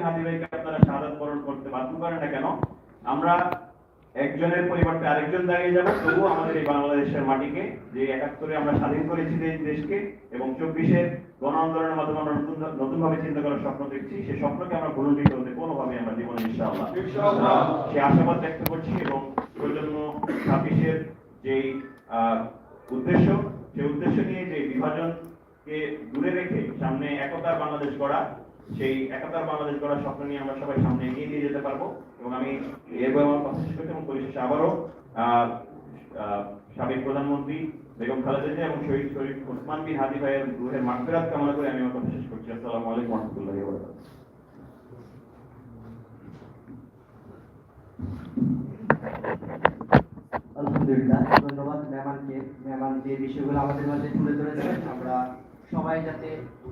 ভাইকে আপনারা শাহাদাত বরণ করতে বাধ্য করেন না কেন আমরা একজনের পরিবর্তে আরেকজন দাঁড়িয়ে যাব তবুও আমাদের এই বাংলাদেশের মাটিকে যে একাত্তরে আমরা স্বাধীন করেছি এই দেশকে এবং চব্বিশের গণ আন্দোলনের মাধ্যমে আমরা নতুন চিন্তা করার স্বপ্ন দেখছি সেই স্বপ্নকে আমরা হতে কোনোভাবে আমরা দিব না ইনশাআল্লাহ ইনশাআল্লাহ। সে আশাবাদ ব্যক্ত করছি এবং প্রজন্ম ছাব্বিশের যেই উদ্দেশ্য সেই উদ্দেশ্য নিয়ে যে বিভাজনকে দূরে রেখে সামনে একতার বাংলাদেশ গড়া সেই একতার বাংলাদেশ গড়ার স্বপ্ন নিয়ে আমরা সবাই সামনে এগিয়ে নিয়ে যেতে পারব এবং আমি এরপর আমার কথা শেষ করছি এবং পরিশেষে আবারও সাবেক প্রধানমন্ত্রী বেগম খালেদা জিয়া এবং শহীদ শরীফ ওসমান বিন হাদি ভাইয়ের রুহের মাগফিরাত কামনা করে আমি আমার কথা শেষ করছি। আসসালামু আলাইকুম রহমতুল্লাহি আলহামদুলিল্লাহ, ধন্যবাদ। মেহমানকে মেহমান যে বিষয়গুলো আমাদের মাঝে তুলে ধরেছেন, আমরা সবাই যাতে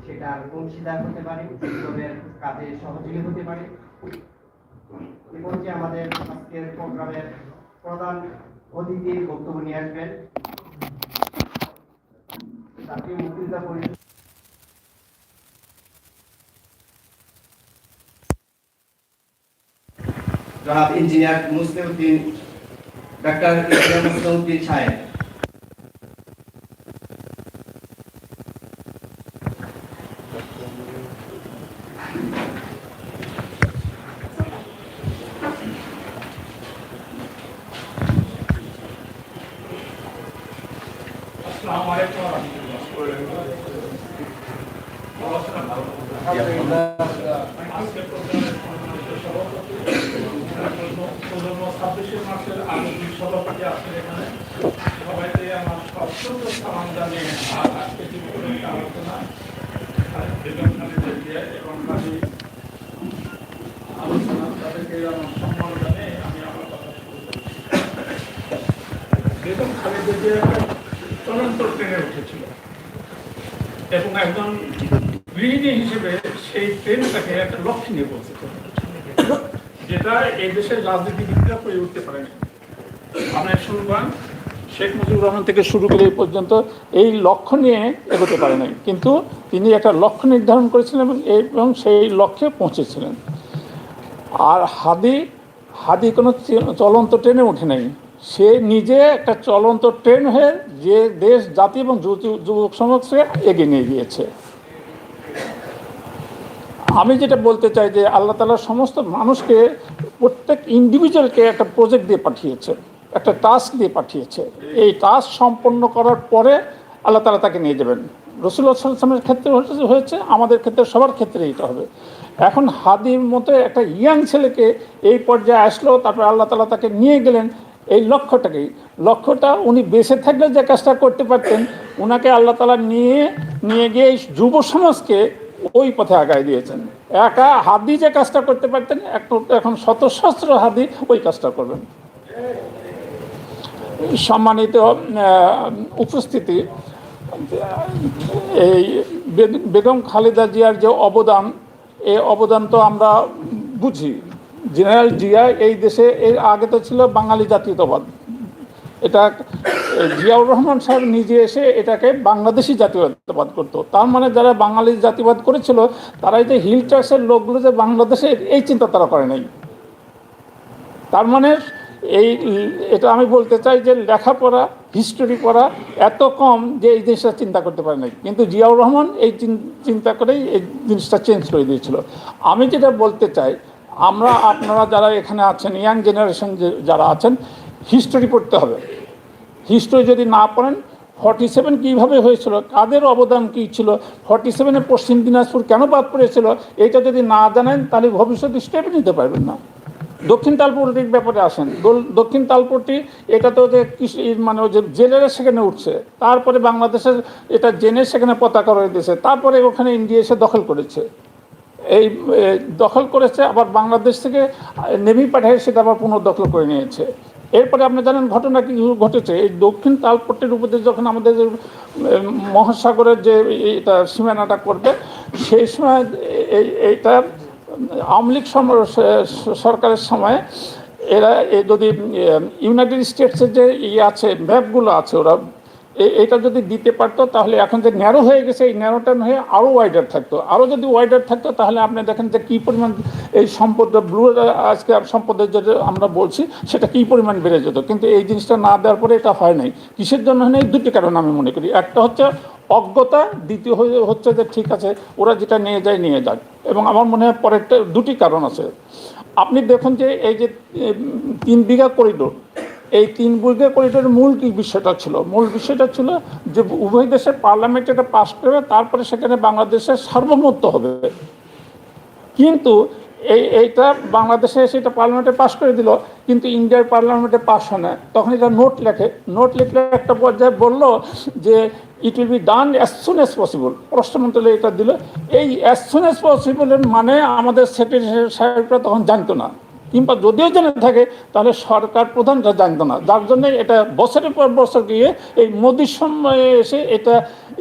সেটার অংশীদার হতে পারে বিপ্লবের কাজে সহযোগী হতে পারে। এ পর্যায়ে আমাদের আজকের প্রোগ্রামের প্রধান অতিথি বক্তব্য নিয়ে আসবেন। জাতীয় মুক্তিযোদ্ধা পরিষদ জনাব ইঞ্জিনিয়ার মুসলিউদ্দিন, ডাক্তার ইঞ্জিনিয়ার মুসলিউদ্দিন সাহেব আসসালামু আলাইকুম ওয়া রাহমাতুল্লাহ। আজকের প্রোগ্রামের সম্মানিত সভাপতি, প্রজন্ম ছাব্বিশে মার্চের আলোচনী সভাপতি আছেন এখানে সবাইকে আমার সশ্রদ্ধ সালাম জানিয়ে আজকে যে আলোচনা এবং কাজী আলোচনা তাদেরকে আমার সম্মান জানিয়ে আমি আমার কথা শুরু করছি বেগম খালেদা এবং একজন গৃহিণী হিসেবে সেই ট্রেনটাকে একটা লক্ষ্য নিয়ে বলছে। যেটা এই দেশের রাজনীতিবিদরা করে উঠতে পারেনি আপনার শুনবান শেখ মুজিবুর রহমান থেকে শুরু করে এই পর্যন্ত এই লক্ষ্য নিয়ে এগোতে পারে নাই। কিন্তু তিনি একটা লক্ষ্য নির্ধারণ করেছিলেন এবং সেই লক্ষ্যে পৌঁছেছিলেন। আর হাদি হাদি কোনো চলন্ত ট্রেনে ওঠে নাই। সে নিজে একটা চলন্ত ট্রেন হয়ে যে দেশ, জাতি এবং যুব- যুবক সমাজকে এগিয়ে নিয়ে গিয়েছে। আমি যেটা বলতে চাই যে আল্লাহ তালা সমস্ত মানুষকে প্রত্যেক ইন্ডিভিজুয়ালকে একটা প্রজেক্ট দিয়ে পাঠিয়েছে, একটা টাস্ক দিয়ে পাঠিয়েছে। এই টাস্ক সম্পন্ন করার পরে আল্লাহ তালা তাকে নিয়ে যাবেন। সাল্লামের ক্ষেত্রে হয়েছে আমাদের ক্ষেত্রে, সবার ক্ষেত্রে এটা হবে। এখন হাদির মতো একটা ইয়াং ছেলেকে এই পর্যায়ে আসলো, তারপরে আল্লাহ তালা তাকে নিয়ে গেলেন। এই লক্ষ্যটাকেই। লক্ষ্যটা উনি বেঁচে থাকলে যে কাজটা করতে পারতেন ওনাকে আল্লাহ তালা নিয়ে নিয়ে গিয়ে এই যুব সমাজকে ওই পথে আগায় দিয়েছেন। একা হাদি যে কাজটা করতে পারতেন এখন শত সহস্র হাদি ওই কাজটা করবেন। সম্মানিত উপস্থিতি এই বেগম খালেদা জিয়ার যে অবদান এই অবদান তো আমরা বুঝি। জেনারেল জিয়া এই দেশে, এর আগে তো ছিল বাঙালি জাতীয়তাবাদ। এটা জিয়াউর রহমান সাহেব নিজে এসে এটাকে বাংলাদেশি জাতীয়তাবাদ করতো। তার মানে যারা বাঙালি জাতিবাদ করেছিল তারা যে হিল চাষের লোকগুলো যে বাংলাদেশে, এই চিন্তা তারা করে নাই। তার মানে এই এটা আমি বলতে চাই যে লেখাপড়া হিস্টোরি পড়া এত কম যে এই জিনিসটা চিন্তা করতে পারে নাই। কিন্তু জিয়াউর রহমান এই চিন্তা করেই এই জিনিসটা চেঞ্জ করে দিয়েছিল। আমি যেটা বলতে চাই, আমরা আপনারা যারা এখানে আছেন ইয়াং জেনারেশন যারা আছেন হিস্টোরি পড়তে হবে। হিস্টোরি যদি না পড়েন ফর্টি সেভেন কীভাবে হয়েছিল, কাদের অবদান কী ছিল ফর্টি সেভেনে পশ্চিম দিনাজপুর কেন বাদ পড়েছিল, এটা যদি না জানেন, তাহলে ভবিষ্যতে স্টেপ নিতে পারবেন না। দক্ষিণ তালপট্টির ব্যাপারে আসেন। দক্ষিণ তালপট্টি এটা তো যে মানে ওই যে জেলেরা সেখানে উঠছে। তারপরে বাংলাদেশের এটা জেনে সেখানে পতাকা রয়ে দিয়েছে তারপরে ওখানে ইন্ডিয়া এসে দখল করেছে। এই দখল করেছে, আবার বাংলাদেশ থেকে নেভি পাঠিয়ে সেটা আবার পুনর্দখল করে নিয়েছে। এরপরে আপনি জানেন ঘটনা কি ঘটেছে। এই দক্ষিণ তালপট্টির দিয়ে যখন আমাদের মহাসাগরের যে এটা সীমানাটা করবে, সেই সময় এই- এইটা আওয়ামী লীগ সরকারের সময় এরা যদি ইউনাইটেড স্টেটসের যে ইয়ে আছে, ম্যাপগুলো আছে, ওরা এটা যদি দিতে পারতো, তাহলে এখন যে ন্যারো হয়ে গেছে, এই ন্যারোটা হয়ে আরও ওয়াইডার থাকতো। আরও যদি ওয়াইডার থাকতো, তাহলে আপনি দেখেন যে কী পরিমাণ এই সম্পদ ব্লু আজকে সম্পদের যেটা আমরা বলছি, সেটা কী পরিমাণ বেড়ে যেত। কিন্তু এই জিনিসটা না দেওয়ার পরে এটা হয় নাই। কিসের জন্য হয় নাই? দুটি কারণ আমি মনে করি। একটা হচ্ছে অজ্ঞতা, দ্বিতীয় হচ্ছে যে ঠিক আছে, ওরা যেটা নিয়ে যায়, নিয়ে যাক। এবং আমার মনে হয় পরেরটা দুটি কারণ আছে। আপনি দেখুন যে এই যে তিন বিঘা করিডোর এই তিন বিঘা করিডোরের মূল কি বিষয়টা ছিল? মূল বিষয়টা ছিল যে উভয় দেশের পার্লামেন্ট এটা পাশ করবে, তারপরে সেখানে বাংলাদেশের সার্বভৌমত্ব হবে। কিন্তু এই, এইটা বাংলাদেশে সেটা পার্লামেন্টে পাশ করে দিল, কিন্তু ইন্ডিয়ার পার্লামেন্টে পাশ হয় না। তখন এটা নোট লেখে, নোট লিখলে একটা পর্যায়ে বলল যে it will be done as soon as possible পররাষ্ট্র এটা দিল। এই অ্যাজ সুন অ্যাজ পসিবলের মানে আমাদের সেক্রেটারি সাহেবরা তখন জানতো না। কিংবা যদিও জেনে থাকে, তাহলে সরকার প্রধানরা জানতো না। যার জন্য এটা বছরের পর বছর গিয়ে এই মোদির সময়ে এসে এটা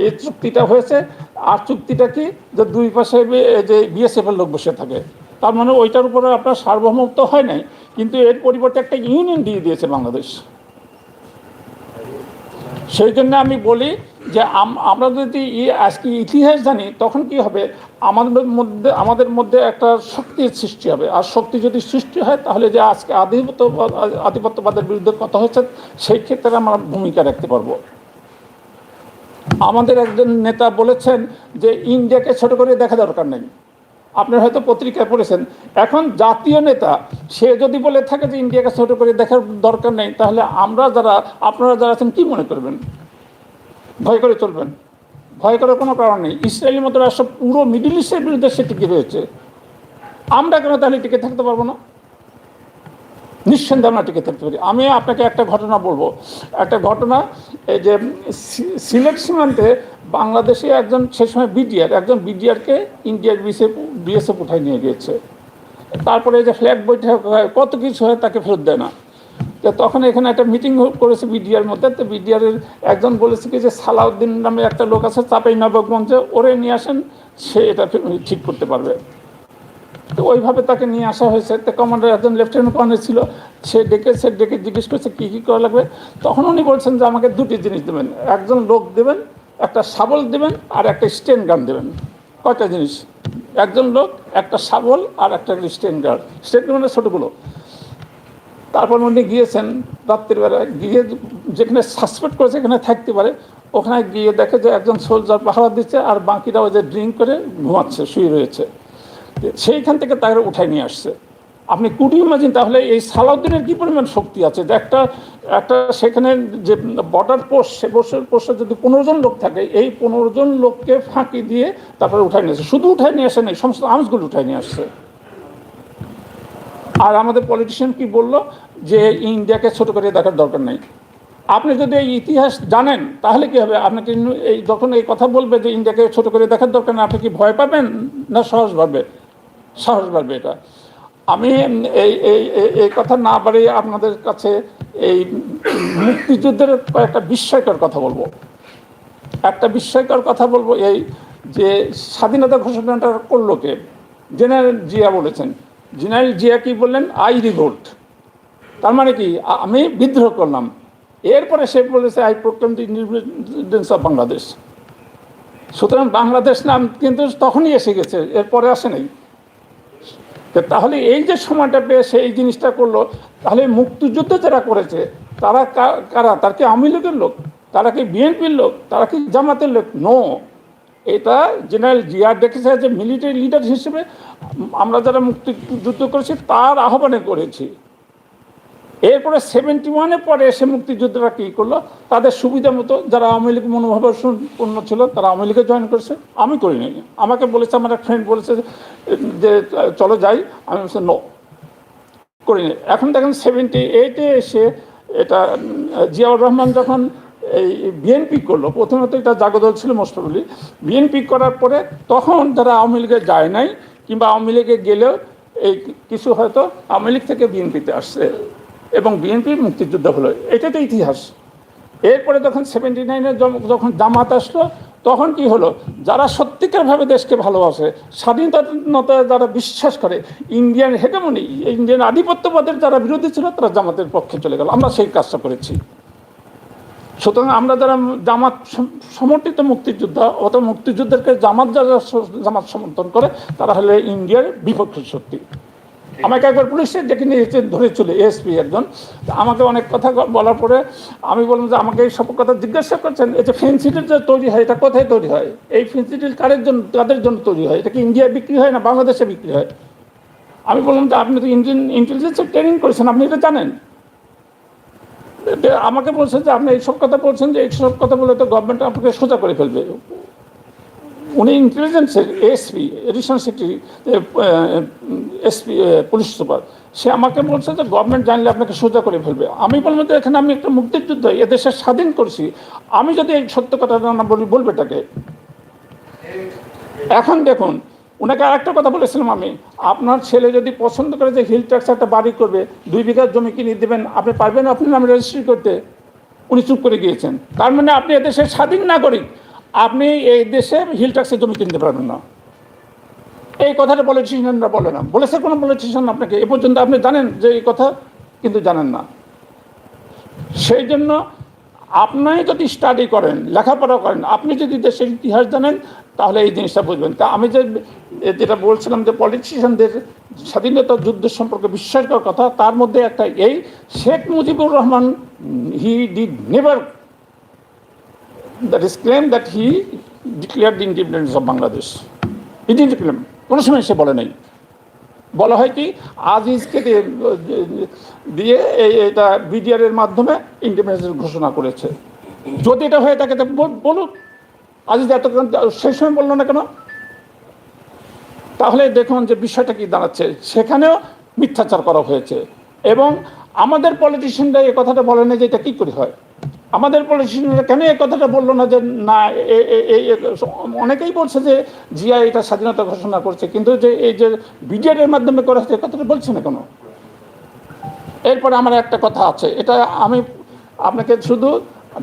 এই চুক্তিটা হয়েছে। আর চুক্তিটা কি? যে দুই পাশে যে বিএসএফ এর লোক বসে থাকে। তার মানে ওইটার উপরে আপনার সার্বভৌমত্ব হয় নাই, কিন্তু এর পরিবর্তে একটা ইউনিয়ন দিয়ে দিয়েছে বাংলাদেশ। সেই জন্য আমি বলি যে আম- আমরা যদি আজকে ইতিহাস জানি, তখন কি হবে? আমাদের মধ্যে আমাদের মধ্যে একটা শক্তির সৃষ্টি হবে। আর শক্তি যদি সৃষ্টি হয়, তাহলে যে আজকে আধিপত্য, আধিপত্যবাদের বিরুদ্ধে কথা হচ্ছে, সেই ক্ষেত্রে আমরা ভূমিকা রাখতে পারব। আমাদের একজন নেতা বলেছেন যে, ইন্ডিয়াকে ছোট করে দেখা দরকার নেই। আপনার হয়তো পত্রিকায় পড়েছেন, এখন জাতীয় নেতা, সে যদি বলে থাকে যে, ইন্ডিয়াকে ছোট করে দেখার দরকার নেই, তাহলে আমরা যারা, আপনারা যারা আছেন, কি মনে করবেন? ভয় করে চলবেন। ভয় করার কোনো কারণ নেই। ইসরায়েলের মতো রাষ্ট্র পুরো মিডিল ইস্টের বিরুদ্ধে সে টিকে রয়েছে। আমরা কেন তাহলে টিকে থাকতে পারব না? নিঃসন্দেহে আমরা টিকে থাকতে পারি। আমি আপনাকে একটা ঘটনা বলব। একটা ঘটনা, এই যে সিলেট সীমান্তে বাংলাদেশে একজন, সে সময় বিডিআর, একজন বিডিআরকে ইন্ডিয়ার বিএসএফ বিএসএফ উঠাই নিয়ে গিয়েছে। তারপরে যে ফ্ল্যাগ বৈঠক হয়, কত কিছু হয় তাকে ফেরত দেয় না। তো তখন এখানে একটা মিটিং করেছে বিডিআর মধ্যে, তো বিডিআরের একজন বলেছে কি যে সালাউদ্দিন নামে একটা লোক আছে, চাপাই নবাবগঞ্জে, ওরে নিয়ে আসেন, সে এটা ঠিক করতে পারবে। তো ওইভাবে তাকে নিয়ে আসা হয়েছে। তো কমান্ডার একজন লেফটেন্যান্ট কর্নেল ছিল, সে ডেকে সে ডেকে জিজ্ঞেস করছে, কী কী করা লাগবে? তখন উনি বলছেন যে আমাকে দুটি জিনিস দেবেন। একজন লোক দেবেন, একটা শাবল দেবেন, আর একটা স্টেন গান দেবেন। কয়টা জিনিস? একজন লোক, একটা শাবল, আর একটা স্টেন গান স্টেন গান ছোটোগুলো। তারপর উনি গিয়েছেন রাত্রিবেলায় গিয়ে যেখানে সাসপেক্ট করেছে এখানে থাকতে পারে। ওখানে গিয়ে দেখে যে একজন সোলজার পাহারা দিচ্ছে আর বাকিরা ওই যে ড্রিঙ্ক করে ঘুমাচ্ছে, শুয়ে রয়েছে। সেইখান থেকে তাকে উঠাই নিয়ে আসছে। আপনি কুটি ইমাজিন তাহলে এই সালাউদ্দিনের কী পরিমাণ শক্তি আছে? যে একটা একটা সেখানে যে বর্ডার পোস্ট সে পোস্টের পোস্টে যদি পনেরো জন লোক থাকে, এই পনেরো জন লোককে ফাঁকি দিয়ে তারপরে উঠাই নিয়ে আসে। শুধু উঠায় নিয়ে আসে নেই, সমস্ত আর্মসগুলো উঠাই নিয়ে আসছে। আর আমাদের পলিটিশিয়ান কি বলল যে ইন্ডিয়াকে ছোট করে দেখার দরকার নেই। আপনি যদি এই ইতিহাস জানেন, তাহলে কি হবে? আপনাকে এই যখন এই কথা বলবে যে ইন্ডিয়াকে ছোট করে দেখার দরকার নেই, আপনি কি ভয় পাবেন? না, সাহস পাবে সাহস বাড়বে এটা। আমি এই এই, এই- কথা না বাড়িয়ে আপনাদের কাছে এই মুক্তিযুদ্ধের কয়েকটা বিস্ময়কর কথা বলব। একটা বিস্ময়কর কথা বলব এই যে স্বাধীনতা ঘোষণাটা করল কে? জেনারেল জিয়া বলেছেন জেনারেল জিয়া কি বললেন? আই রিভোল্ট তার মানে কি? আমি বিদ্রোহ করলাম। এরপরে সে বলেছে I proclaim the independence of Bangladesh সুতরাং বাংলাদেশ নাম কিন্তু তখনই এসে গেছে, এরপরে আসে নাই। তাহলে এই যে সময়টা পেয়ে সে এই জিনিসটা করল, তাহলে মুক্তিযুদ্ধ যারা করেছে, তারা কারা? তার কি আওয়ামী লীগের লোক? তারা কি বিএনপির লোক? তারা কি জামাতের লোক? নো এটা জেনারেল জিয়া দেখেছে যে মিলিটারি লিডার হিসেবে আমরা যারা মুক্তিযুদ্ধ করেছি, তার আহ্বানে করেছি। এরপরে সেভেন্টি ওয়ানের পরে এসে মুক্তিযোদ্ধারা কী করল? তাদের সুবিধা মতো যারা আওয়ামী লীগ মনোভাবের পূর্ণ ছিল, তারা আওয়ামী লীগে জয়েন করেছে। আমি করিনি। আমাকে বলেছে, আমার এক ফ্রেন্ড বলেছে যে, চলো যাই। আমি বলছি নো করিনি। এখন দেখেন সেভেন্টি এইটে এসে এটা জিয়াউর রহমান যখন এই বিএনপি করল। প্রথমে তো এটা জাগদল ছিল মোস্টলি বিএনপি করার পরে তখন যারা আওয়ামী লীগে যায় নাই, কিংবা আওয়ামী লীগে গেলেও এই কিছু হয়তো আওয়ামী লীগ থেকে বিএনপিতে আসছে এবং বিএনপি মুক্তিযুদ্ধ হলো। এটা তো ইতিহাস। এরপরে যখন সেভেন্টি নাইনে যখন জামাত আসলো, তখন কি হলো? যারা সত্যিকারভাবে দেশকে ভালোবাসে, স্বাধীনতা যারা বিশ্বাস করে ইন্ডিয়ান হেগেমনি ইন্ডিয়ান আধিপত্যবাদের যারা বিরোধী ছিল, তারা জামাতের পক্ষে চলে গেল। আমরা সেই কাজটা করেছি। সুতরাং আমরা যারা জামাত সম- সমর্থিত মুক্তিযোদ্ধা অত মুক্তিযুদ্ধকে জামাত যারা জামাত সমর্থন করে তারা হলে ইন্ডিয়ার বিপক্ষে শক্তি। আমাকে একবার পুলিশে ডেকে নিয়েছে ধরে চলে এসপি একজন। আমাকে অনেক কথা বলার পরে আমি বললাম যে আমাকে এই সব কথা জিজ্ঞাসা করছেন এই যে ফেন্সিডিল যে তৈরি হয় এটা কোথায় তৈরি হয়? এই ফেন্সিডিল কারের জন্য কাদের জন্য তৈরি হয়? এটা কি ইন্ডিয়ায় বিক্রি হয় না বাংলাদেশে বিক্রি হয়? আমি বললাম যে আপনি তো ইন্ডিয়ান ইন্টেলিজেন্সের ট্রেনিং করেছেন আপনি এটা জানেন? আমাকে বলছেন যে আপনি এইসব কথা বলছেন যে এইসব কথা বলে তো গভর্নমেন্ট আপনাকে সোজা করে ফেলবে। উনি ইন্টেলিজেন্সের SP additional secretary SP police super সে আমাকে বলছে যে গভর্নমেন্ট জানলে আপনাকে সোজা করে ফেলবে। আমি বললাম যে এখানে আমি একটা মুক্তিযুদ্ধ এদেশের স্বাধীন করছি। আমি যদি এই সত্য কথা না বলি, বলবে তাকে। এখন দেখুন ওনাকে আরেকটা কথা বলেছিলাম আমি, আপনার ছেলে যদি পছন্দ করে যে হিল ট্যাক্স একটা বাড়ি করবে, দুই বিঘা জমি কিনে দেবেন, আপনি পারবেন আপনি নামে রেজিস্ট্রি করতে? উনি চুপ করে গিয়েছেন। তার মানে আপনি এদেশের স্বাধীন নাগরিক, আপনি এই দেশে হিল ট্যাক্সের জমি কিনতে পারবেন না। এই কথাটা পলিটিশিয়ানরা বলে না। বলেছে কোনো পলিটিশিয়ান আপনাকে? এ পর্যন্ত আপনি জানেন যে এই কথা, কিন্তু জানেন না। সেই জন্য আপনি যদি স্টাডি করেন, লেখাপড়া করেন, আপনি যদি দেশের ইতিহাস জানেন তাহলে এই জিনিসটা বুঝবেন। তা আমি যে যেটা বলছিলাম যে পলিটিশিয়ানদের স্বাধীনতা যুদ্ধ সম্পর্কে বিশ্বাস করার কথা, তার মধ্যে একটা এই, Sheikh Mujibur Rahman he did never that is claim that he declare the independence of Bangladesh even claim কোনো সময় সে বলে নাই। বলা হয় কি, আজিজকে দিয়ে এটা বিডিআর এর মাধ্যমে ইন্ডিপেন্ডেন্স ঘোষণা করেছে। যদি এটা হয়ে থাকে বলুক। আজিজ এত সেই সময় বলল না কেন? তাহলে দেখুন যে বিষয়টা কি দাঁড়াচ্ছে। সেখানেও মিথ্যাচার করা হয়েছে। এবং আমাদের পলিটিশিয়ানরা এই কথাটা বলে না যে এটা কী করে হয়? আমাদের পলিটিশিয়ানরা কেন এই কথাটা বলল না যে না অনেকেই বলছে যে জিয়া এটা স্বাধীনতা ঘোষণা করছে, কিন্তু যে এই যে বিজের মাধ্যমে করা হচ্ছে কথাটা বলছে না কেন? এরপরে আমার একটা কথা আছে। এটা আমি আপনাকে শুধু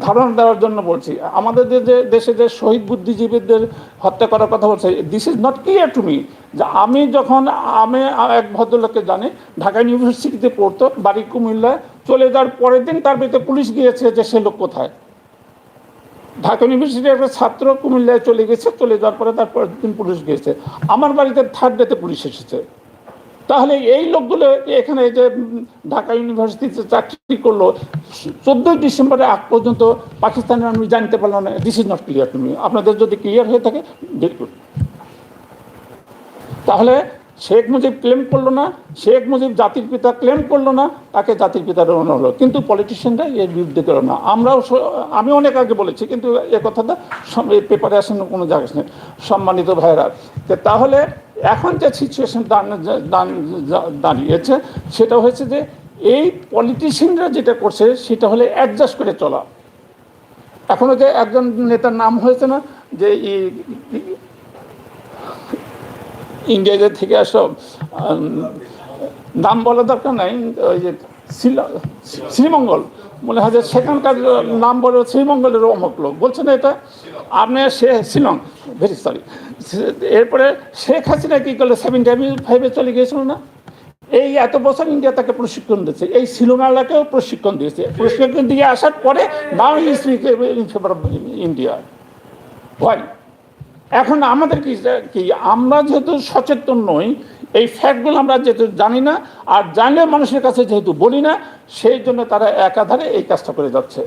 ধারণা দেওয়ার জন্য বলছি। আমাদের যে দেশে যে শহীদ বুদ্ধিজীবীদের হত্যা করার কথা বলছে this is not clear to me যে আমি যখন আমি এক ভদ্রলোককে জানি, ঢাকা ইউনিভার্সিটিতে পড়তো, বাড়ি কুমিল্লায়, চলে যাওয়ার পরের দিন তার ভিতরে পুলিশ গিয়েছে যে সে লোক কোথায়। ঢাকা ইউনিভার্সিটির একটা ছাত্র কুমিল্লায় চলে গেছে, চলে যাওয়ার পরে তার পরের দিন পুলিশ গিয়েছে। আমার বাড়িতে থার্ড ডেতে পুলিশ এসেছে। তাহলে এই লোকগুলো এখানে যে ঢাকা ইউনিভার্সিটিতে চাকরি করল, চোদ্দোই ডিসেম্বরে আগ পর্যন্ত পাকিস্তানের আমি জানতে পারলাম না this is not clear to me আপনাদের যদি ক্লিয়ার হয়ে থাকে দেখুন তাহলে শেখ মুজিব ক্লেম করল না, শেখ মুজিব জাতির পিতা ক্লেম করল না, তাকে জাতির পিতা রোহন হলো। কিন্তু পলিটিশিয়ানরা এর বিরুদ্ধে করল না। আমরাও আমি অনেক আগে বলেছি, কিন্তু এ কথাটা পেপারে আসেন কোনো জায়গা নেই। সম্মানিত ভাইরা তাহলে এখন যে সিচুয়েশন দাঁড়িয়েছে, সেটা হয়েছে যে এই পলিটিশিয়ানরা যেটা করছে, সেটা হলে অ্যাডজাস্ট করে চলা। এখনও যে একজন নেতার নাম হয়েছে না, যে ইন্ডিয়া থেকে আসব নাম বলা দরকার নাই, ওই যে শ্রীমঙ্গল। মনে হয়, যে সেখানকার নাম বলে শ্রীমঙ্গলের অমক লোক। বলছে, না, এটা আপনি সে শিলং, ভেরি সরি এরপরে শেখ হাসিনা কি করল, সেভেন্টি ফাইভে চলে গিয়েছিল না? এই এত বছর ইন্ডিয়া তাকে প্রশিক্ষণ দিয়েছে, এই শিলংলাকেও প্রশিক্ষণ দিয়েছে। প্রশিক্ষণ দিয়ে আসার পরে ইন্ডিয়া। হয় এখন আমাদের কি, আমরা যেহেতু সচেতন নই এই ফ্যাক্টগুলো আমরা যেহেতু জানি না, আর জানলেও মানুষের কাছে যেহেতু বলি না, সেই জন্য তারা একাধারে এই কাজটা করে যাচ্ছে।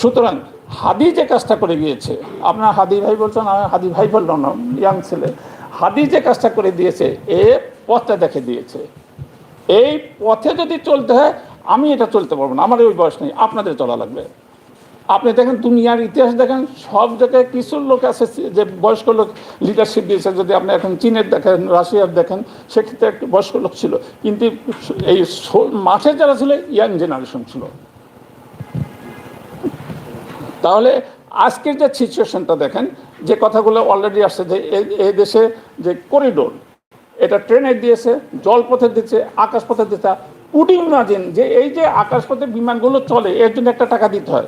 সুতরাং হাদি যে কাজটা করে গিয়েছে, আপনার হাদি ভাই বলছেন, আমার হাদি ভাই বললাম না, ইয়াং ছেলে। হাদি যে কাজটা করে দিয়েছে, এ পথটা দেখে দিয়েছে। এই পথে যদি চলতে হয়, আমি এটা চলতে পারব না, আমার ওই বয়স নেই, আপনাদের চলা লাগবে। আপনি দেখেন দুনিয়ার ইতিহাস দেখেন, সব জায়গায় কিছু লোক আছে যে বয়স্ক লোক লিডারশিপ দিয়েছে। যদি আপনি এখন চীনের দেখেন, রাশিয়ার দেখেন, সেক্ষেত্রে একটু বয়স্ক লোক ছিল। কিন্তু এই মাঠে যারা ছিল, ইয়াং জেনারেশন ছিল। তাহলে আজকের যে সিচুয়েশনটা দেখেন, যে কথাগুলো অলরেডি আসছে যে এই- দেশে যে করিডোর এটা ট্রেনে দিয়েছে, জলপথে দিচ্ছে, আকাশপথে দিচ্ছে। উডি ইমাজিন যে এই যে আকাশপথে বিমানগুলো চলে, এর জন্য একটা টাকা দিতে হয়।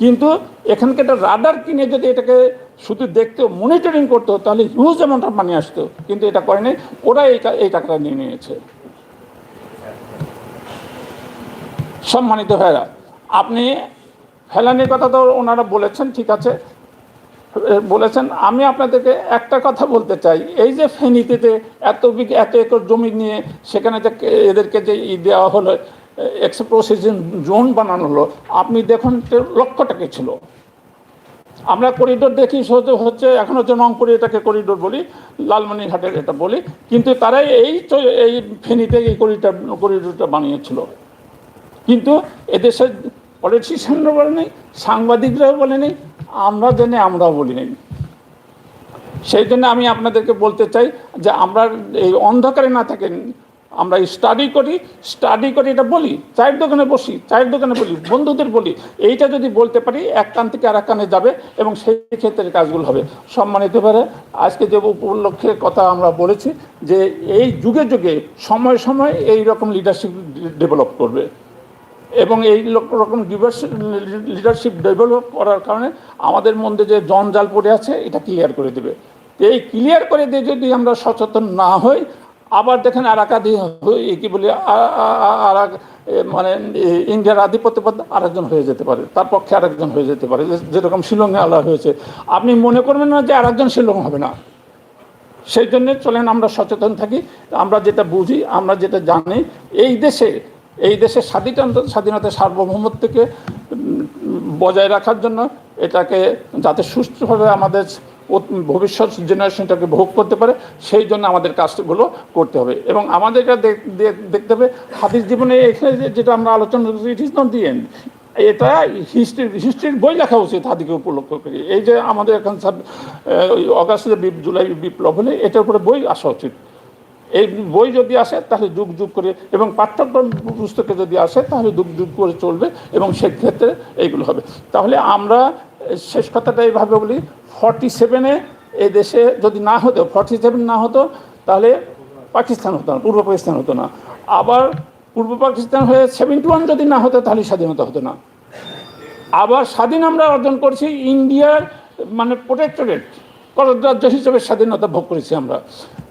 কিন্তু এখানকে একটা রাডার কিনে যদি এটাকে শুধু দেখতো মনিটরিং করতো, তাহলে হিউজ অ্যামাউন্ট অফ মানি আসতো। কিন্তু এটা করেনি, ওরা এই টাকাটা নিয়ে নিয়েছে। সম্মানিত ভাইরা আপনি ফেলানির কথা তো ওনারা বলেছেন, ঠিক আছে। বলেছেন, আমি আপনাদেরকে একটা কথা বলতে চাই। এই যে ফেনীতে এত এত একর জমি নিয়ে সেখানে যে এদেরকে যে ই দেওয়া হলো এক্সপ্রোসিজন জোন বানানো হলো, আপনি দেখুন যে লক্ষ ছিল। আমরা করিডোর দেখি, সহজে হচ্ছে, এখন হচ্ছে রংপুরে এটাকে করিডোর বলি, লালমনিরহাটের এটা বলি, কিন্তু তারাই এই এই ফেনীতে এই করিডোর করিডোরটা বানিয়েছিল। কিন্তু এদেশের পলিটিশিয়ানরা বলে নেই সাংবাদিকরাও বলে নেই আমরা জেনে আমরাও বলি নেই সেই জন্য আমি আপনাদেরকে বলতে চাই যে আমরা এই অন্ধকারে না থাকেন আমরা স্টাডি করি স্টাডি করে, এটা বলি, চায়ের দোকানে বসি, চায়ের দোকানে বলি, বন্ধুদের বলি, এইটা যদি বলতে পারি, এক কান থেকে আর এক কানে যাবে এবং সেই ক্ষেত্রে কাজগুলো হবে। সম্মানিত পারে আজকে যে উপলক্ষে কথা আমরা বলেছি যে এই যুগে যুগে, সময় সময় এই রকম লিডারশিপ ডেভেলপ করবে। এবং এই রকম লিডারশিপ ডেভেলপ করার কারণে আমাদের মধ্যে যে জঞ্জাল পড়ে আছে, এটা ক্লিয়ার করে দেবে। এই ক্লিয়ার করে দিয়ে যদি আমরা সচেতন না হই আবার দেখেন আর একাধি কি বলি আর মানে ইন্ডিয়ার আধিপত্যবাদ আরেকজন হয়ে যেতে পারে, তার পক্ষে আরেকজন হয়ে যেতে পারে যেরকম শিলংয়ে আলা হয়েছে। আপনি মনে করবেন না যে আরেকজন শিলং হবে না। সেই জন্য চলেন আমরা সচেতন থাকি, আমরা যেটা বুঝি, আমরা যেটা জানি, এই দেশে, এই দেশের স্বাধীনতা স্বাধীনতা সার্বভৌমত্বকে বজায় রাখার জন্য এটাকে যাতে সুস্থভাবে আমাদের ভবিষ্যৎ জেনারেশনটাকে ভোগ করতে পারে, সেই জন্য আমাদের কাজগুলো করতে হবে। এবং আমাদেরকে দেখ- দেখ- দেখতে হবে, হাদিস জীবনে এখানে যেটা আমরা আলোচনা করছি it is not the end এটা হিস্ট্রির হিস্ট্রির বই লেখা উচিত হাদিকে উপলক্ষ করে। এই যে আমাদের এখন অগাস্টে জুলাই বিপ্লব হলে এটার উপরে বই আসা উচিত। এই বই যদি আসে, তাহলে যুগ যুগ করে, এবং পাঠ্যক্রম পুস্তকে যদি আসে, তাহলে যুগ যুগ করে চলবে, এবং সেক্ষেত্রে এইগুলো হবে। তাহলে আমরা, শেষ কথাটা এইভাবে বলি ফর্টি সেভেনে এ দেশে যদি না হতো ফর্টি সেভেন না হতো, তাহলে পাকিস্তান হতো না, পূর্ব পাকিস্তান হতো না। আবার পূর্ব পাকিস্তান হয়ে সেভেন্টি ওয়ান যদি না হতো, তাহলে স্বাধীনতা হতো না। আবার স্বাধীন আমরা অর্জন করছি, ইন্ডিয়ার মানে প্রোটেক্টরেট কররাজ্য হিসেবে স্বাধীনতা ভোগ করেছি আমরা।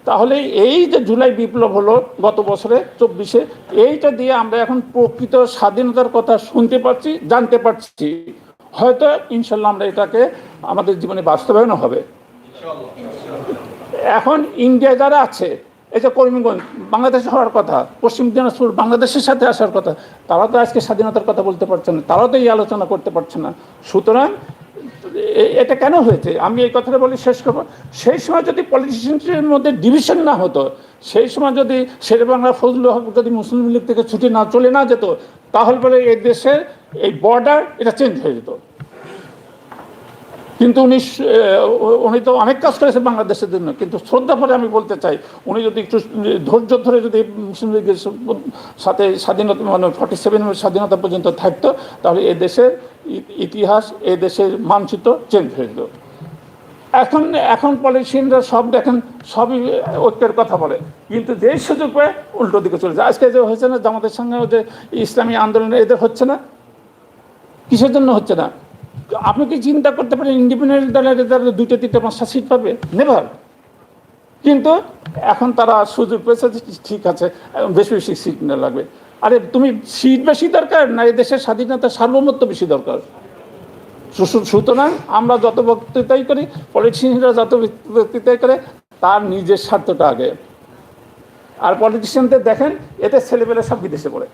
তাহলে এই যে জুলাই বিপ্লব হলো গত বছরে চব্বিশে, এইটা দিয়ে আমরা এখন প্রকৃত স্বাধীনতার কথা শুনতে পাচ্ছি, জানতে পারছি। হয়তো ইনশাল্লাহ আমরা এটাকে আমাদের জীবনে বাস্তবায়ন হবে। এখন ইন্ডিয়ায় যারা আছে, এই যে করিমগঞ্জ, বাংলাদেশ হওয়ার কথা, পশ্চিম দিনাজপুর, বাংলাদেশের সাথে আসার কথা, তারা তো আজকে স্বাধীনতার কথা বলতে পারছে না তারাও তো এই আলোচনা করতে পারছে না। সুতরাং এটা কেন হয়েছে? আমি এই কথাটা বলি শেষ করব। সেই সময় যদি পলিটিশিয়ানদের মধ্যে ডিভিশন না হতো, সেই সময় যদি শেরে বাংলা ফজলুল হক যদি মুসলিম লীগ থেকে ছুটি না, চলে না যেত, তাহলে বলে এই দেশের এই বর্ডার এটা চেঞ্জ হয়ে যেত। কিন্তু উনি উনি তো অনেক কাজ করেছে বাংলাদেশের জন্য, কিন্তু শ্রদ্ধা করে আমি বলতে চাই, উনি যদি একটু ধৈর্য ধরে যদি মুসলিম লীগের সাথে স্বাধীনতা মানে ফর্টি সেভেন স্বাধীনতা পর্যন্ত থাকতো, তাহলে এ দেশের ইতিহাস, এ দেশের মানচিত্র চেঞ্জ হয়ে যেত। এখন এখন পলিটিশিয়ানরা সব দেখেন, সবই ঐক্যের কথা বলে, কিন্তু যে সুযোগ পায় উল্টো দিকে চলে যায়। আজকে যে হয়েছে না, জামাতের সঙ্গে যে ইসলামী আন্দোলন, এদের হচ্ছে না, কিসের জন্য হচ্ছে না? আপনি কি চিন্তা করতে পারেন ইন্ডিপেন্ডেন্ট দলের তারা দুইটা, তিনটে, পাঁচটা সিট পাবে? নেভার কিন্তু এখন তারা সুযোগ পেয়েছে ঠিক আছে, বেশি বেশি সিট না লাগবে। আরে, তুমি সিট বেশি দরকার না, এই দেশের স্বাধীনতা সার্বভৌমত্ব বেশি দরকার? সুতরাং আমরা যত বক্তৃতাই করি পলিটিশিয়ানরা যত বক্তৃতাই করে, তার নিজের স্বার্থটা আগে। আর পলিটিশিয়ানদের দেখেন, এতে ছেলেপেলে সব বিদেশে পড়ে।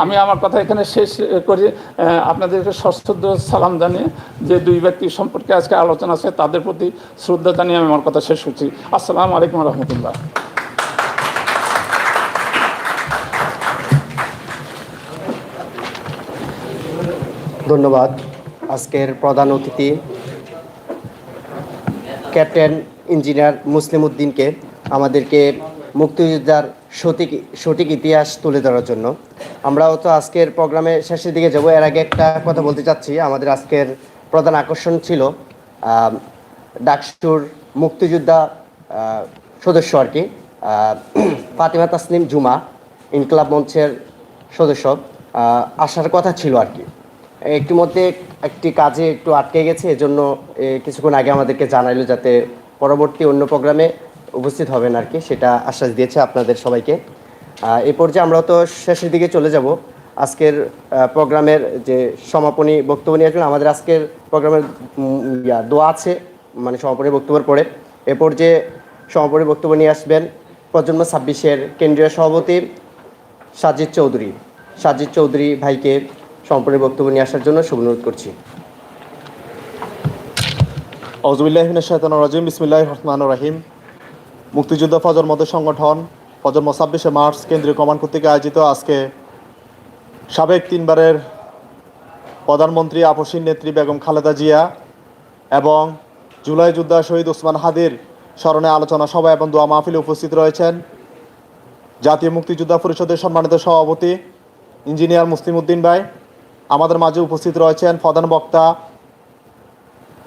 আমি আমার কথা এখানে শেষ করি। আপনাদেরকে সশ্রদ্ধ সালাম জানিয়ে যে দুই ব্যক্তি সম্পর্কে আজকে আলোচনা আছে, তাদের প্রতি শ্রদ্ধা জানিয়ে আমি আমার কথা শেষ করছি। আসসালামু আলাইকুম রহমতুল্লাহ। ধন্যবাদ। আজকের প্রধান অতিথি, ক্যাপ্টেন ইঞ্জিনিয়ার মুসলিম উদ্দিনকে আমাদেরকে মুক্তিযোদ্ধার সঠিক সঠিক ইতিহাস তুলে ধরার জন্য। আমরাও তো আজকের প্রোগ্রামে শেষের দিকে যাব। এর আগে একটা কথা বলতে চাচ্ছি। আমাদের আজকের প্রধান আকর্ষণ ছিল ডাকসুর মুক্তিযোদ্ধা সদস্য আর কি ফাতিমা তাসলিম জুমা, ইনকলাব মঞ্চের সদস্য। আসার কথা ছিল আর কি। একটু মধ্যে একটি কাজে একটু আটকে গেছে, এজন্য কিছুক্ষণ আগে আমাদেরকে জানাইলো যাতে পরবর্তী অন্য প্রোগ্রামে উপস্থিত হবেন আর কি, সেটা আশ্বাস দিয়েছে আপনাদের সবাইকে। এই পর্যায়ে আমরা তো শেষের দিকে চলে যাব। আজকের প্রোগ্রামের যে সমাপনী বক্তব্য নিয়ে আসবেন, আমাদের আজকের প্রোগ্রামের দোয়া আছে মানে সমাপনী বক্তব্যের পরে। এরপর যে সমাপনী বক্তব্য নিয়ে আসবেন প্রজন্ম ছাব্বিশের কেন্দ্রীয় সভাপতি সাজিদ চৌধুরী। সাজিদ চৌধুরী ভাইকে সমাপনী বক্তব্য নিয়ে আসার জন্য শুভ অনুরোধ করছি। অজুবিল্লাহিন শৈতান রাজিম বিসমিল্লাহ রহমান রাহিম। মুক্তিযুদ্ধ ফজর মধ্যে সংগঠন ফজর ছাব্বিশে মার্চ কেন্দ্রীয় কমান্ড কর্তৃক আয়োজিত আজকে সাবেক তিনবারের প্রধানমন্ত্রী আপসীন নেত্রী বেগম খালেদা জিয়া এবং জুলাই যোদ্ধা শহীদ ওসমান হাদির স্মরণে আলোচনা সভা এবং দোয়া মাহফিলে উপস্থিত রয়েছেন জাতীয় মুক্তিযোদ্ধা পরিষদের সম্মানিত সভাপতি ইঞ্জিনিয়ার মুসলিম উদ্দিন ভাই। আমাদের মাঝে উপস্থিত রয়েছেন প্রধান বক্তা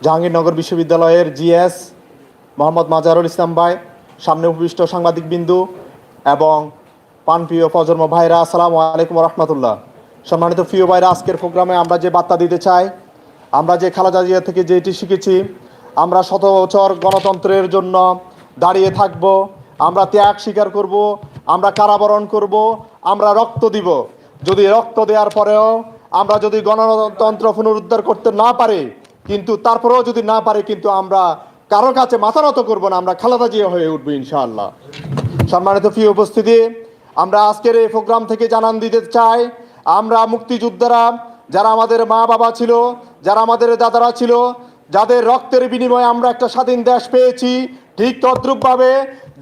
জাহাঙ্গীরনগর বিশ্ববিদ্যালয়ের জিএস মোহাম্মদ মাজারুল ইসলাম ভাই। সামনে উপবিষ্ট সাংবাদিক বিন্দু এবং পানপ্রিয় প্রজন্ম ভাইরা, আসসালামু আলাইকুম রহমতুল্লাহ সম্মানিত প্রিয় ভাইরা, আজকের প্রোগ্রামে আমরা যে বার্তা দিতে চাই, আমরা যে খালাদা জিয়া থেকে যেটি শিখেছি, আমরা শত বছর গণতন্ত্রের জন্য দাঁড়িয়ে থাকব, আমরা ত্যাগ স্বীকার করব, আমরা কারাবরণ করব, আমরা রক্ত দিব। যদি রক্ত দেওয়ার পরেও আমরা যদি গণতন্ত্র পুনরুদ্ধার করতে না পারি, কিন্তু তারপরেও যদি না পারে, কিন্তু আমরা কারোর কাছে মাথা নত করব না, আমরা খালাদা জিয়া হয়ে উঠবো ইনশাআল্লাহ। সম্মানিত ফি উপস্থিতি, আমরা আজকের এই প্রোগ্রাম থেকে জানান দিতে চাই, আমরা মুক্তিযোদ্ধারা, যারা আমাদের মা বাবা ছিল, যারা আমাদের দাদারা ছিল, যাদের রক্তের বিনিময়ে আমরা একটা স্বাধীন দেশ পেয়েছি ঠিক তদ্রূপভাবে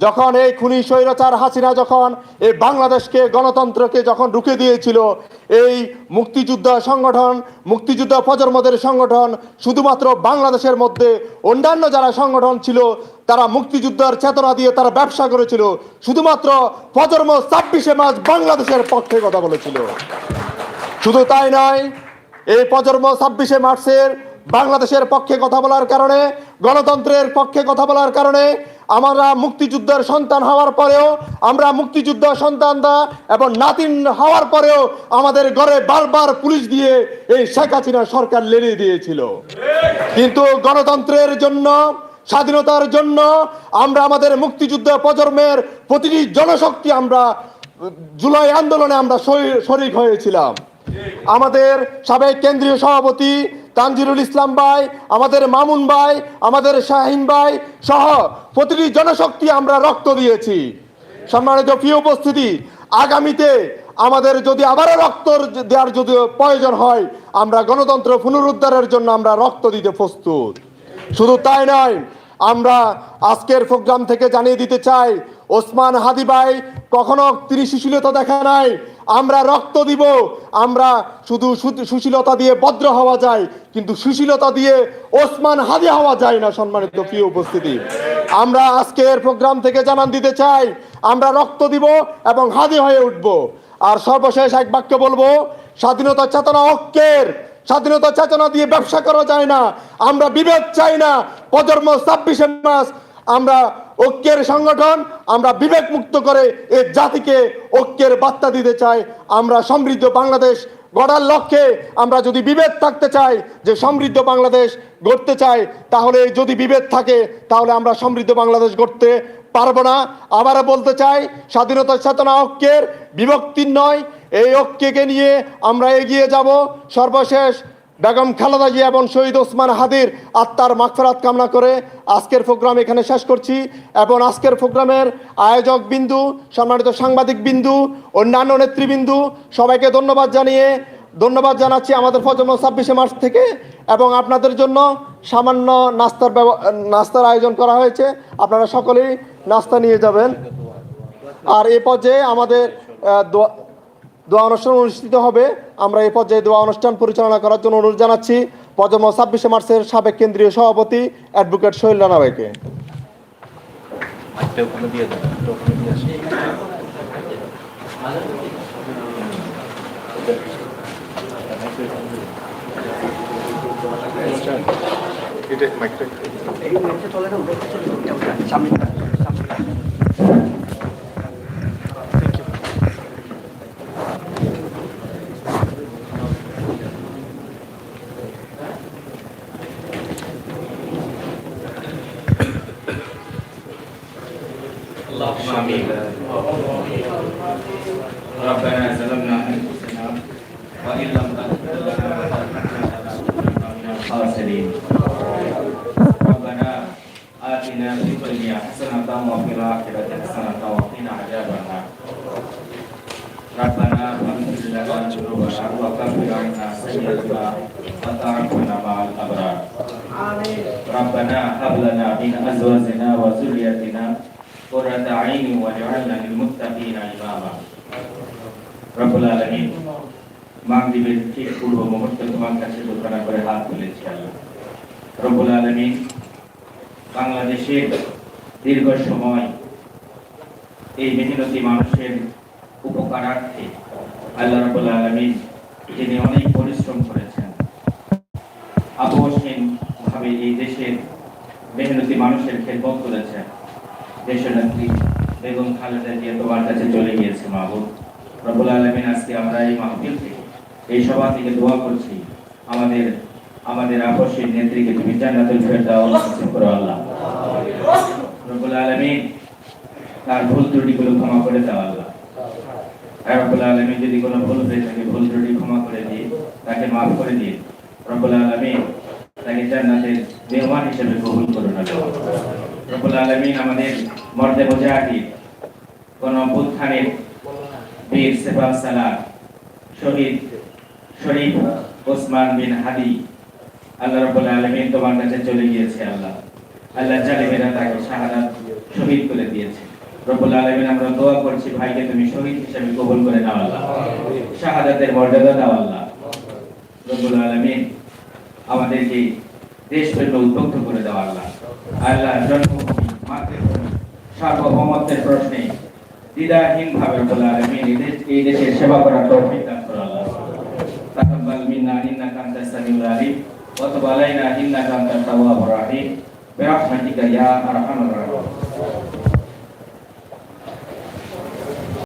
যখন এই খুনি স্বৈরাচার হাসিনা যখন এই বাংলাদেশকে, গণতন্ত্রকে যখন রুখে দিয়েছিল, এই মুক্তিযুদ্ধ সংগঠন, মুক্তিযুদ্ধ প্রজন্মদের সংগঠন, শুধুমাত্র বাংলাদেশের মধ্যে অন্যান্য যারা সংগঠন ছিল, তারা মুক্তিযুদ্ধের চেতনা দিয়ে তারা ব্যবসা করেছিল। শুধুমাত্র প্রজন্ম ছাব্বিশে মাস বাংলাদেশের পক্ষে কথা বলেছিল। শুধু তাই নয়, এই প্রজন্ম ছাব্বিশে মার্চের বাংলাদেশের পক্ষে কথা বলার কারণে, গণতন্ত্রের পক্ষে কথা বলার কারণে আমরা মুক্তিযুদ্ধের সন্তান হওয়ার পরেও, আমরা মুক্তিযুদ্ধ সন্তানরা এবং নাতিন হওয়ার পরেও আমাদের ঘরে বারবার পুলিশ দিয়ে এই শেখ হাসিনা সরকার লেড়ে দিয়েছিল। কিন্তু গণতন্ত্রের জন্য, স্বাধীনতার জন্য আমরা আমাদের মুক্তিযুদ্ধ প্রজন্মের প্রতিটি জনশক্তি আমরা জুলাই আন্দোলনে আমরা শরি- শরিক হয়েছিলাম। আমাদের সাবেক কেন্দ্রীয় সভাপতি তানজিরুল ইসলাম ভাই, আমাদের মামুন ভাই, আমাদের শাহিন ভাই সহ প্রতিটি জনশক্তি আমরা রক্ত দিয়েছি। সম্মানিত প্রিয় উপস্থিতি, আগামীতে আমাদের যদি আবারও রক্ত দেওয়ার যদি প্রয়োজন হয়, আমরা গণতন্ত্র পুনরুদ্ধারের জন্য আমরা রক্ত দিতে প্রস্তুত। শুধু তাই নয়, আমরা আজকের প্রোগ্রাম থেকে জানিয়ে দিতে চাই, ওসমান হাদি ভাই কখনো তিনি সুশীলতা দেখা নাই আমরা রক্ত দিব, আমরা শুধু সুশীলতা দিয়ে ভদ্র হওয়া যায়, কিন্তু সুশীলতা দিয়ে ওসমান হাদি হওয়া যায় না, সম্মানিত প্রিয় উপস্থিতি। আমরা আজকের প্রোগ্রাম থেকে জানান দিতে চাই, আমরা রক্ত দিব এবং হাদি হয়ে উঠব। আর সর্বশেষ এক বাক্য বলব, স্বাধীনতা চেতনা ঐক্যের, স্বাধীনতা চেতনা দিয়ে ব্যবসা করা যায় না, আমরা বিভেদ চাই না, প্রজন্ম ছাব্বিশে মাস আমরা ঐক্যের সংগঠন, আমরা বিবেক মুক্ত করে এই জাতিকে ঐক্যের বার্তা দিতে চাই। আমরা সমৃদ্ধ বাংলাদেশ গড়ার লক্ষ্যে আমরা যদি বিভেদ থাকতে চাই, যে সমৃদ্ধ বাংলাদেশ গড়তে চাই, তাহলে যদি বিভেদ থাকে, তাহলে আমরা সমৃদ্ধ বাংলাদেশ গড়তে পারব না। আবারও বলতে চাই, স্বাধীনতা চেতনা ঐক্যের বিভক্তির নয়, এই ঐক্যকে নিয়ে আমরা এগিয়ে যাব। সর্বশেষ বেগম খালেদা জিয়া এবং শহীদ ওসমান হাদির আত্মার মাগফেরাত কামনা করে আজকের প্রোগ্রাম এখানে শেষ করছি এবং আজকের প্রোগ্রামের আয়োজক বিন্দু, সম্মানিত সাংবাদিক বিন্দু, অন্যান্য নেতৃবৃন্দু, সবাইকে ধন্যবাদ জানিয়ে ধন্যবাদ জানাচ্ছি আমাদের প্রজন্ম ছাব্বিশে মার্চ থেকে এবং আপনাদের জন্য সামান্য নাস্তার নাস্তার আয়োজন করা হয়েছে। আপনারা সকলেই নাস্তা নিয়ে যাবেন। আর এ পর্যায়ে আমাদের দোয়া অনুষ্ঠান অনুষ্ঠিত হবে। আমরা এই পর্যায়ে দোয়া অনুষ্ঠান পরিচালনা করার জন্য অনুরোধ জানাচ্ছি। প্রজন্ম ছাব্বিশে মার্চের সাবেক কেন্দ্রীয় সভাপতি অ্যাডভোকেট সোহেল রানা ভাইকে। এটা মাইকটা এই মাইকটা চলে না সামনে أزواجنا وذريتنا قرة عين واجعلنا للمتقين إماما رب العالمين মাগরিবের ঠিক পূর্ব মুহূর্তে তোমার কাছে দোকানা করে হাত তুলেছি আল্লাহ রব্বুল আলমিন বাংলাদেশের দীর্ঘ সময় এই মেহনতি মানুষের উপকারার্থে আল্লাহ রব্বুল আলমিন যিনি অনেক পরিশ্রম করেছেন আপোষহীন ভাবে এই দেশের মেহনতি মানুষের খেদমত করেছেন দেশনেত্রী বেগম খালেদা জিয়া তোমার কাছে চলে গিয়েছে মাহবুব। রব্বুল আলমিন আজকে আমরা এই মাহফিল থেকে এই সভা থেকে দোয়া করছি আমাদের আমাদের আপসের নেত্রীকে তুমি জান্নাতুল ফেরদাউস নসিব করো আল্লাহ। রব্বুল আলামিন তার ভুল ত্রুটিগুলো ক্ষমা করে দাও আল্লাহ। রব্বুল আলামিন যদি কোনো ভুল হয়ে থাকে ভুল ত্রুটি ক্ষমা করে দিয়ে তাকে মাফ করে দিয়ে রব্বুল আলামিন তাকে জান্নাতের মেহমান হিসেবে কবুল করুন রব্বুল আলামিন আমাদের মর্দে মুজাহিদ কোন বুৎখানের বীর সেফা সালার শহীদ শরীফ ওসমান বিন হাদি, আল্লাহ রাব্বুল আলামিন তোমার কাছে চলে গিয়েছে আল্লাহ। আল্লাহ জালিমেরা তাকে শাহাদাত, শহীদ করে দিয়েছে। রব্বুল আলামিন আমরা দোয়া করছি ভাইকে তুমি শহীদ হিসেবে কবুল করে নাও আল্লাহ। শাহাদাতের মর্যাদা দাও আল্লাহ। রব্বুল আলামিন আমাদেরকে দেশপ্রেমে উদ্বুদ্ধ করে দাও আল্লাহ আল্লাহ জন্মভূমি মাতৃভূমি সার্বভৌমত্বের প্রশ্নে দ্বিধাহীন ভাবে রব্বুল আলামিন এই দেশ- এই দেশের সেবা করার তৌফিক দান করো আল্লাহ تقبل منا انك انت السميع العليم وتب علينا انك انت التواب الرحيم برحمتك يا ارحم الراحمين